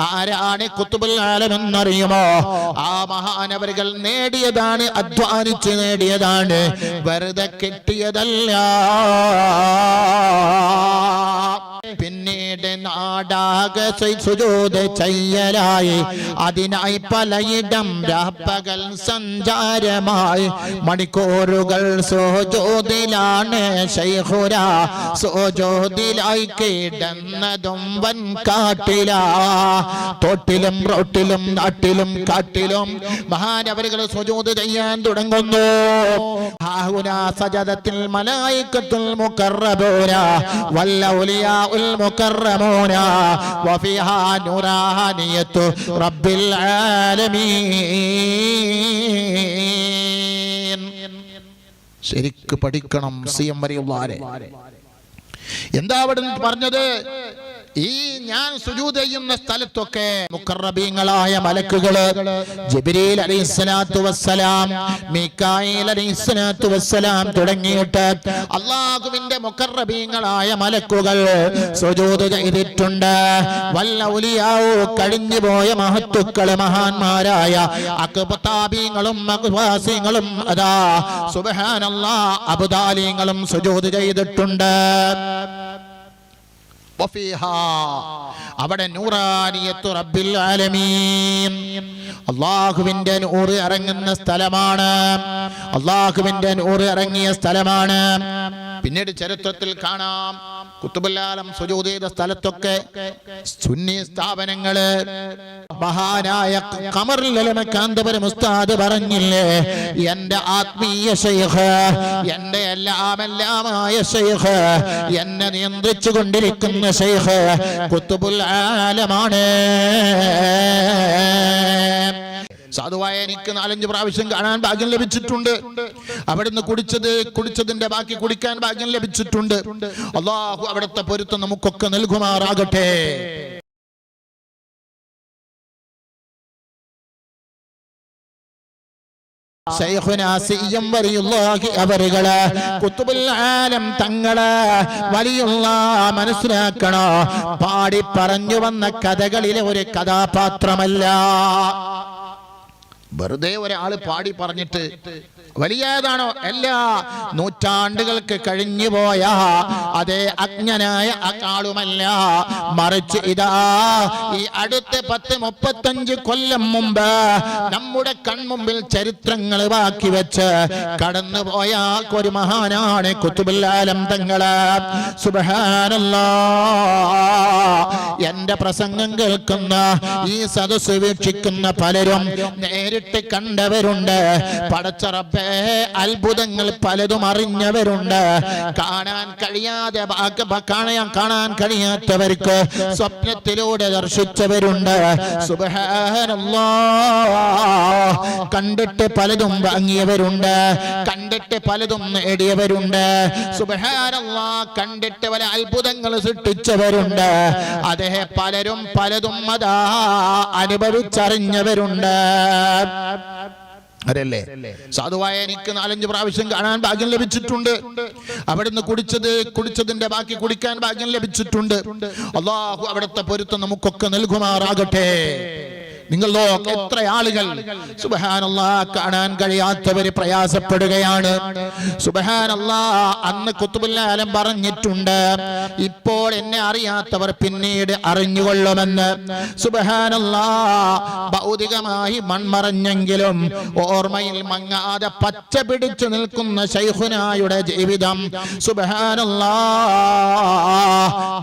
ആരാണ് കുത്തുബുൽ ആലമെന്നറിയുമോ? ആ മഹാനവരുകൾ നേടിയതാണ് അധ്വാനിച്ച് നേടിയതാണ്. വെറുതെ കിട്ടിയതല്ല. നാടാകെ സുജൂത് ചെയ്യലായി. അതിനായി പലയിടം രാപ്പകൽ സഞ്ചാരമായി. മണിക്കൂറുകൾ സോജോതിലാണ് ശൈഹുര സോജോതിലായി കിടന്നതും വൻ കാട്ടിലാ. തോട്ടിലും റോട്ടിലും നാട്ടിലും കാട്ടിലും മഹാനവരുകൾ സുജൂത് ചെയ്യാൻ തുടങ്ങുന്നു. സജതത്തിൽ മലായിക്കത്തുൽ മലായിക്കത്തുൽ വല്ല വല്ലൗലിയാ ഉൽ മുക്കറമൂന വഫിഹാ نورانية റബ്ബിൽ ആലമീൻ. ശരിക്ക് പഠിക്കണം സി എം വരെയുള്ളാരെ എന്താ അവിടെ പറഞ്ഞത്? ഈ ഞാൻ സുജൂദ് ചെയ്യുന്ന സ്ഥലത്തൊക്കെ മുക്കറബീങ്ങളായ മലക്കുകൾ ജബിരീൽ അലൈഹിസ്സലാത്തു വസ്സലാം മീക്കായി അലൈഹിസ്സലാത്തു വസ്സലാം തുടങ്ങിയിട്ട് അള്ളാഹുവിന്റെ മുക്കറബീങ്ങളായ മലക്കുകൾ സുജൂത് ചെയ്തിട്ടുണ്ട് വല്ല ഉലിയാവോ കഴിഞ്ഞു പോയ മഹത്തുക്കൾ മഹാന്മാരായ അക്ബതാബീങ്ങളും അക്വാസിങ്ങളും അതാ സുബഹാനല്ലാ അബുദാലിങ്ങളും സുജൂത് ചെയ്തിട്ടുണ്ട്. അവിടെ നൂറാനിയത്തു റബ്ബിൽ ആലമീൻ. അള്ളാഹുവിന്റെ നൂറ് ഇറങ്ങുന്ന സ്ഥലമാണ്. അള്ളാഹുവിന്റെ നൂറ് ഇറങ്ങിയ സ്ഥലമാണ്. പിന്നീട് ചരിത്രത്തിൽ കാണാം. കുത്തുബല്ലാലം സുജൂദ് ചെയ്ത സ്ഥലത്തൊക്കെ സുന്നി സ്ഥാപനങ്ങൾ. മഹാനായ കമറിലമക്കാന്തപുരം ഉസ്താദ് പറഞ്ഞില്ലേ എന്റെ ആത്മീയ ശൈഖ് എന്റെ എല്ലാം എല്ലാമായ ശൈഖ് എന്നെ നിയന്ത്രിച്ചു കൊണ്ടിരിക്കുന്ന ശൈഖ് കുത്തുബുൽ ആലമാണ്. സാധുവായ എനിക്ക് നാലഞ്ച് പ്രാവശ്യം കാണാൻ ഭാഗ്യം ലഭിച്ചിട്ടുണ്ട്. അവിടുന്ന് കുടിച്ചത് കുടിച്ചതിന്റെ ബാക്കി കുടിക്കാൻ ഭാഗ്യം ലഭിച്ചിട്ടുണ്ട്. അള്ളാഹു അവിടുത്തെ പൊരുത്തം നമുക്കൊക്കെ നൽകുമാറാകട്ടെ. മനസ്സിലാക്കണോ? പാടി പറഞ്ഞു വന്ന കഥകളിലെ ഒരു കഥാപാത്രമല്ല. വെറുതെ ഒരാൾ പാടി പറഞ്ഞിട്ട് വലിയതാണോ? അല്ല. നൂറ്റാണ്ടുകൾക്ക് കഴിഞ്ഞു പോയ അതേ അജ്ഞനായ ആളുമല്ല. മറിച്ച് ഇതാ ഈ അടുത്ത പത്ത് മുപ്പത്തഞ്ച് കൊല്ലം മുമ്പ് നമ്മുടെ കൺമുമ്പിൽ ചരിത്രങ്ങൾ ബാക്കി വെച്ച് കടന്നു പോയ ഒരു മഹാനാണ് കുത്തുബുല്ലാലം തങ്ങൾ. സുബഹാനല്ല. എന്റെ പ്രസംഗം കേൾക്കുന്ന ഈ സദസ് വീക്ഷിക്കുന്ന പലരും നേരിട്ട് കണ്ടവരുണ്ട്. പടച്ചറപ്പേ അത്ഭുതങ്ങൾ പലതും അറിഞ്ഞവരുണ്ട്. കാണാൻ കഴിയാതെ കാണാൻ കാണാൻ കഴിയാത്തവർക്ക് സ്വപ്നത്തിലൂടെ ദർശിച്ചവരുണ്ട്. കണ്ടിട്ട് പലതും വാങ്ങിയവരുണ്ട്. കണ്ടിട്ട് പലതും നേടിയവരുണ്ട്. കണ്ടിട്ട് പല അത്ഭുതങ്ങൾ സൃഷ്ടിച്ചവരുണ്ട്. അതേ പലരും പലതും അതാ അനുഭവിച്ചറിഞ്ഞവരുണ്ട്. അതല്ലേ സാധുവായ എനിക്ക് നാലഞ്ച് പ്രാവശ്യം കാണാൻ ഭാഗ്യം ലഭിച്ചിട്ടുണ്ട്. അവിടുന്ന് കുടിച്ചത് കുടിച്ചതിന്റെ ബാക്കി കുടിക്കാൻ ഭാഗ്യം ലഭിച്ചിട്ടുണ്ട്. അള്ളാഹു അവിടുത്തെ പൊരുത്തം നമുക്കൊക്കെ നൽകുമാറാകട്ടെ. നിങ്ങളോ എത്ര ആളുകൾ സുബഹാനല്ലാ കാണാൻ കഴിയാത്തവര് പ്രയാസപ്പെടുകയാണ്. സുബഹാനല്ലാ അന്ന് കുത്തുബുല്ലാലം പറഞ്ഞിട്ടുണ്ട്. ഇപ്പോൾ എന്നെ അറിയാത്തവർ പിന്നീട് അറിഞ്ഞുകൊള്ളുമെന്ന്. സുബഹാനല്ലാ ഭൗതികമായി മൺമറഞ്ഞെങ്കിലും ഓർമ്മയിൽ മങ്ങാതെ പച്ച പിടിച്ചു നിൽക്കുന്ന ശൈഖുനായുടെ ജീവിതം സുബഹാനല്ലാ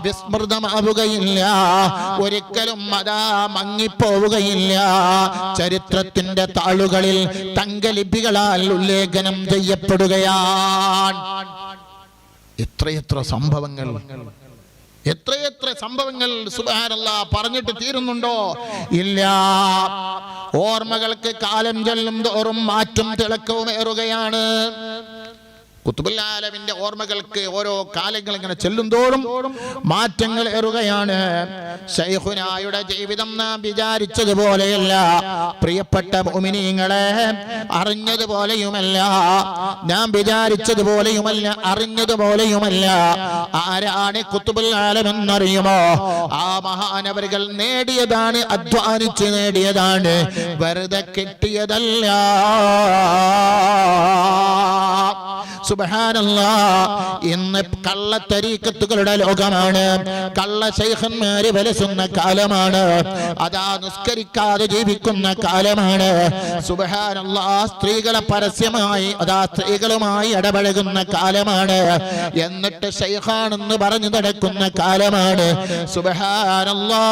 വിസ്മൃതമാവുകയില്ല. ഒരിക്കലും അതാ മങ്ങിപ്പോവുകയില്ല. ചരിത്രത്തിന്റെ താളുകളിൽ തങ്കലിപികളാൽ ഉല്ലേഖനം ചെയ്യപ്പെടുകയാണ്. എത്രയെത്ര സംഭവങ്ങൾ. എത്രയെത്ര സംഭവങ്ങൾ സുബാനല്ല പറഞ്ഞിട്ട് തീരുന്നുണ്ടോ? ഇല്ല. ഓർമ്മകൾക്ക് കാലം ചെല്ലും തോറും മാറ്റും തിളക്കവും ഏറുകയാണ്. കുത്തുബുല്ലാലമിന്റെ ഓർമ്മകൾക്ക് ഓരോ കാലങ്ങൾ ഇങ്ങനെ ചെല്ലുന്തോറും മാറ്റങ്ങൾ ഏറുകയാണ്. ശൈഖുനായുടെ ജീവിതം നാം വിചാരിച്ചതുപോലെയല്ല. പ്രിയപ്പെട്ട ഭൂമിനിങ്ങളെ അറിഞ്ഞതുപോലെയുമല്ല. ഞാൻ വിചാരിച്ചതുപോലെയുമല്ല അറിഞ്ഞതുപോലെയുമല്ല. ആരാണ് കുത്തുബുല്ലാലമെന്നറിയുമോ? ആ മഹാനവരുകൾ നേടിയതാണ് അധ്വാനിച്ച് നേടിയതാണ്. വെറുതെ കിട്ടിയതല്ല. സുബഹാനല്ലാ. ഇന്ന് കള്ളത്തരീക്കത്തുകളുടെ ലോകമാണ്. കള്ള ശൈഖന്മാര് വലസുന്ന കാലമാണ്. അതാ നിസ്കരിക്കാതെ ജീവിക്കുന്ന കാലമാണ്. സുബഹാനല്ലാ സ്ത്രീകളെ പരസ്യമായി അതാ സ്ത്രീകളുമായി ഇടപഴകുന്ന കാലമാണ്. എന്നിട്ട് ശൈഖാണെന്ന് പറഞ്ഞു നടക്കുന്ന കാലമാണ്. സുബഹാനല്ലാ.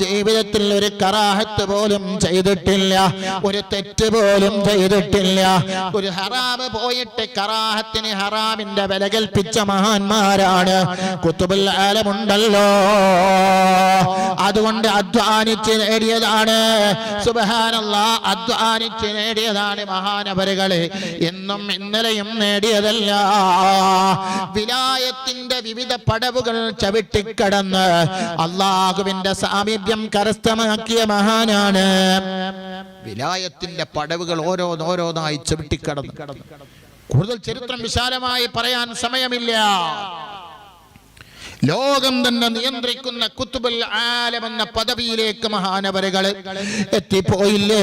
ജീവിതത്തിൽ ഒരു കറാഹത്ത് പോലും ചെയ്തിട്ടില്ല. ഒരു തെറ്റ് പോലും ചെയ്തിട്ടില്ല. ഒരു ഹറാമ് പോയിട്ട് കറാഹത്തിന് ഹറാമിന്റെ വില കൽപ്പിച്ച മഹാന്മാരാണ്. കുത്തുബുൽ ആലമുണ്ടല്ലോ. അതുകൊണ്ട് അധ്വാനിച്ച് നേടിയതാണ്. സുബഹാനല്ല അധ്വാനിച്ച് നേടിയതാണ് മഹാനവരുകളെ. എന്നും ഇന്നലെയും നേടിയതല്ല. വിലായത്തിന്റെ വിവിധ പടവുകൾ ചവിട്ടിക്കടന്ന് അള്ളാഹുവിന്റെ സാമീപ്യം കരസ്ഥമാക്കിയ മഹാനാണ്. വിലായത്തിന്റെ പടവുകൾ ഓരോന്നോരോന്നായി ചവിട്ടിക്കടന്നു കൂടുതൽ ചരിത്രം വിശാലമായി പറയാൻ സമയമില്ല. ലോകം തന്നെ നിയന്ത്രിക്കുന്ന കുത്തുബൽ ആലം എന്ന പദവിയിലേക്ക് മഹാനവരകൾ എത്തിപ്പോയില്ലേ?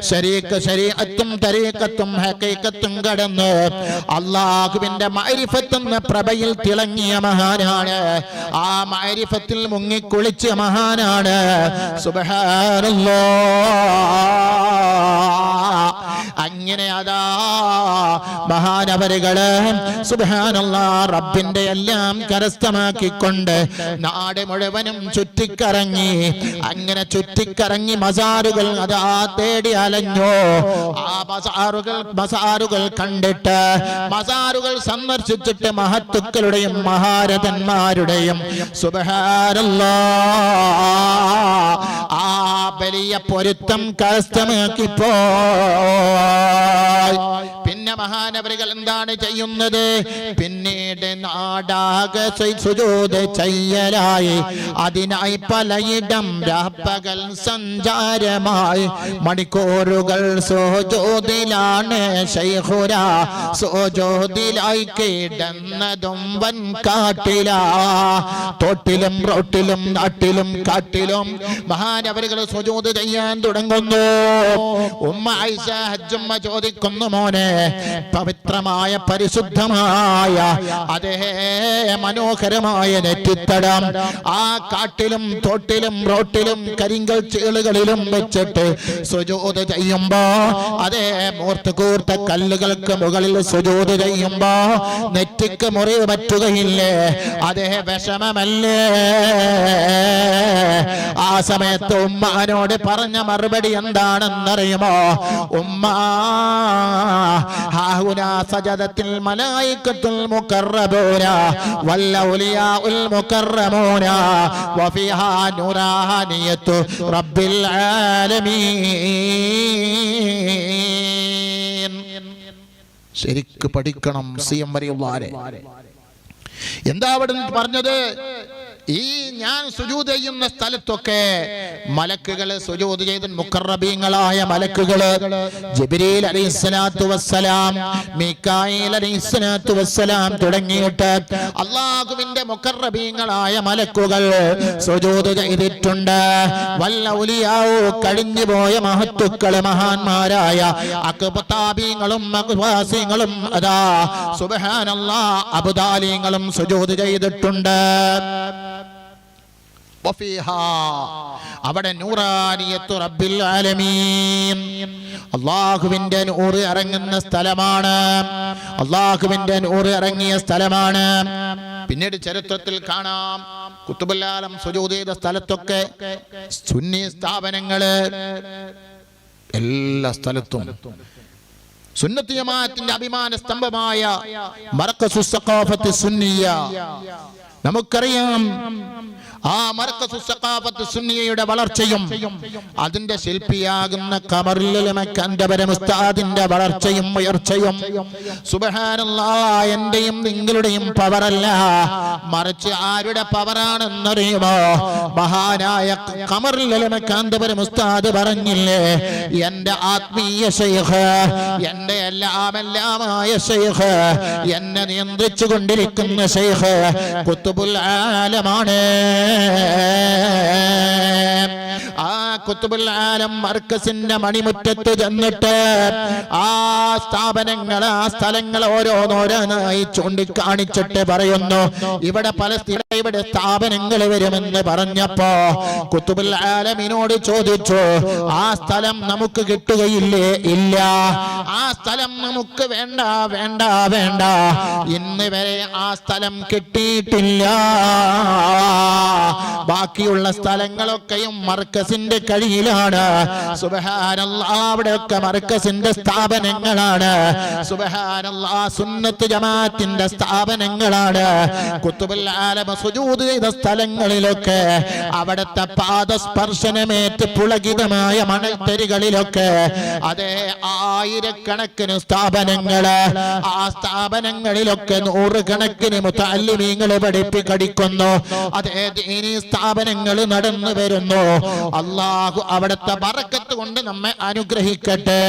ശരീക്ക് ശരീഅത്തും തരീക്കത്തും ഹക്കീക്കത്തും കടന്ന്. അള്ളാഹുവിന്റെ മൈരിഫത്ത് എന്ന പ്രഭയിൽ തിളങ്ങിയ മഹാനാണ്. ആ മൈരിഫത്തിൽ മുങ്ങിക്കുളിച്ച മഹാനാണ്. സുബഹാനല്ലോ. അങ്ങനെ അതാ മഹാനവരുകൾ സുബാനുള്ള റബ്ബിന്റെ എല്ലാം കരസ്ഥമാക്കിക്കൊണ്ട് നാട് മുഴുവനും ചുറ്റിക്കറങ്ങി അങ്ങനെ ചുറ്റിക്കറങ്ങി മസാറുകൾ അതാ തേടി അലഞ്ഞോ. ആ മസാറുകൾ മസാറുകൾ കണ്ടിട്ട് മസാറുകൾ സന്ദർശിച്ചിട്ട് മഹത്തുക്കളുടെയും മഹാരഥന്മാരുടെയും സുബഹാരല്ലോ ആ വലിയ പൊരുത്തം കരസ്ഥമാക്കിപ്പോ മഹാനവരുകൾ എന്താണ് ചെയ്യുന്നത്? പിന്നീട് നാടാകെ ചെയ്യലായി. അതിനായി പലയിടം രാപ്പകൽ സഞ്ചാരമായി. മണിക്കൂറുകൾ സോജോതിലാണ് സോജോതിലായി കിടന്നതും വൻ കാട്ടില. തൊട്ടിലും റോട്ടിലും നാട്ടിലും കാട്ടിലും മഹാനവരുകൾ സുജൂത് ചെയ്യാൻ തുടങ്ങുന്നു. ഉമ്മ ഐഷ ഹജ്ജുമ്മ ചോദിക്കുന്നു മോനെ പവിത്രമായ പരിശുദ്ധമായ അതേ മനോഹരമായ നെറ്റിത്തടം ആ കാട്ടിലും തോട്ടിലും റോട്ടിലും കരിങ്കൽ ചേളുകളിലും വെച്ചിട്ട് സുജോത് ചെയ്യുമ്പോ അതേ മൂർത്ത് കൂർത്ത കല്ലുകൾക്ക് മുകളിൽ സുജോത് ചെയ്യുമ്പോ നെറ്റിക്ക് മുറിവ് പറ്റുകയില്ലേ? അതേ വിഷമമല്ലേ? സമയത്ത് ഉമ്മാനോട് പറഞ്ഞ മറുപടി എന്താണെന്നറിയുമോ? ഉമ്മ സജദത്തിൽ ആലമീൻ. ശരിക്ക് പഠിക്കണം സി എം വരെയുള്ളാരെ എന്താ അവിടെ പറഞ്ഞത്? ഈ ഞാൻ സുജൂത് ചെയ്യുന്ന സ്ഥലത്തൊക്കെ മലക്കുകൾ സുജൂത് ചെയ്ത മുക്കറബീങ്ങളായ മലക്കുകൾ ജബിരീൽ അലൈഹിസ്സലാത്തു വസ്സലാം മീകായിൽ അലൈഹിസ്സലാത്തു വസ്സലാം തുടങ്ങിയിട്ട് അള്ളാഹുവിന്റെ മുക്കറബീങ്ങളായ മലക്കുകൾ സുജൂത് ചെയ്തിട്ടുണ്ട് വല്ല ഉലിയാവോ കഴിഞ്ഞു പോയ മഹത്തുക്കൾ മഹാന്മാരായ അക്ബതാബീങ്ങളും അക്വാസിങ്ങളും അതാ സുബഹാനല്ലാ അബുദാലിങ്ങളും സുജൂത് ചെയ്തിട്ടുണ്ട്. അവിടെ നൂറാനിയത്തു റബ്ബിൽ ആലമീൻ. അള്ളാഹുവിന്റെ നൂറ് ഇറങ്ങുന്ന സ്ഥലമാണ്. അള്ളാഹുവിന്റെ നൂറ് ഇറങ്ങിയ സ്ഥലമാണ്. പിന്നീട് ചരിത്രത്തിൽ കാണാം. കുത്തുബല്ലാലം സുജൂത് ചെയ്ത സ്ഥലത്തൊക്കെ സുന്നി സ്ഥാപനങ്ങൾ എല്ലാ സ്ഥലത്തും സുന്നത്ത് ജമാഅത്തിന്റെ അഭിമാന സ്തംഭമായ മറക്കസുസ്സഖാഫത്ത് സുന്നിയ. നമുക്കറിയാം ആ മർക്കസു സഖാഫത്ത് സുന്നിയയുടെ വളർച്ചയും അതിന്റെ ശില്പിയാകുന്ന കമറിലമക്കാന്റെ പരമുസ്താദിന്റെ വളർച്ചയും ഉയർച്ചയും. സുബഹാനല്ലാ എന്റെയും നിങ്ങളുടെയും പവറല്ല. മറിച്ച് ആരുടെ പവറാണെന്നറിയുമോ? മഹാനായ കമറിലമക്കാന്റെ മുസ്താദ് പറഞ്ഞില്ലേ എന്റെ ആത്മീയ ശൈഖ് എന്റെ എല്ലാം എല്ലാമായ ശൈഖ് എന്നെ നിയന്ത്രിച്ചു കൊണ്ടിരിക്കുന്ന ശൈഖ് കുത്തുബുൽ ആലമാണ്. ആ ആലം മർക്കസിന്റെ മണിമുറ്റത്ത് ചെന്നിട്ട് ആ സ്ഥാപനങ്ങൾ ആ സ്ഥലങ്ങൾ ഓരോന്നോരോന്നായി ചൂണ്ടിക്കാണിച്ചിട്ട് പറയുന്നു. ഇവിടെ പല ഇവിടെ സ്ഥാപനങ്ങൾ വരുമെന്ന് പറഞ്ഞപ്പോ കുത്തുബുൽ ആലമിനോട് ചോദിച്ചു ആ സ്ഥലം നമുക്ക് കിട്ടുകയില്ലേ? ഇല്ല. ആ സ്ഥലം നമുക്ക് വേണ്ട വേണ്ട വേണ്ട. ഇന്ന് വരെ ആ സ്ഥലം കിട്ടിയിട്ടില്ല. ബാക്കിയുള്ള സ്ഥലങ്ങളൊക്കെയും മർക്കസിന്റെ സുബഹാനല്ലാ അവിടെയൊക്കെ മർക്കസിന്റെ സ്ഥാപനങ്ങളാണ്. സുന്നത്ത് ജമാഅത്തിന്റെ സ്ഥാപനങ്ങളാണ്. ആലമ ചെയ്ത സ്ഥലങ്ങളിലൊക്കെ അവിടുത്തെ പാദസ്പർശനമേറ്റ് പുളകിതമായ മണൽത്തരികളിലൊക്കെ അതേ ആയിരക്കണക്കിന് സ്ഥാപനങ്ങൾ ആ സ്ഥാപനങ്ങളിലൊക്കെ നൂറുകണക്കിന് മുത്താലിമീങ്ങൾ പഠിപ്പിക്കടിക്കുന്നു. അതേ ദീനീ സ്ഥാപനങ്ങൾ നടന്നു വരുന്നു. അള്ളാഹു അവിടുത്തെ ബറക്കത്ത് കൊണ്ട് നമ്മെ അനുഗ്രഹിക്കട്ടെ.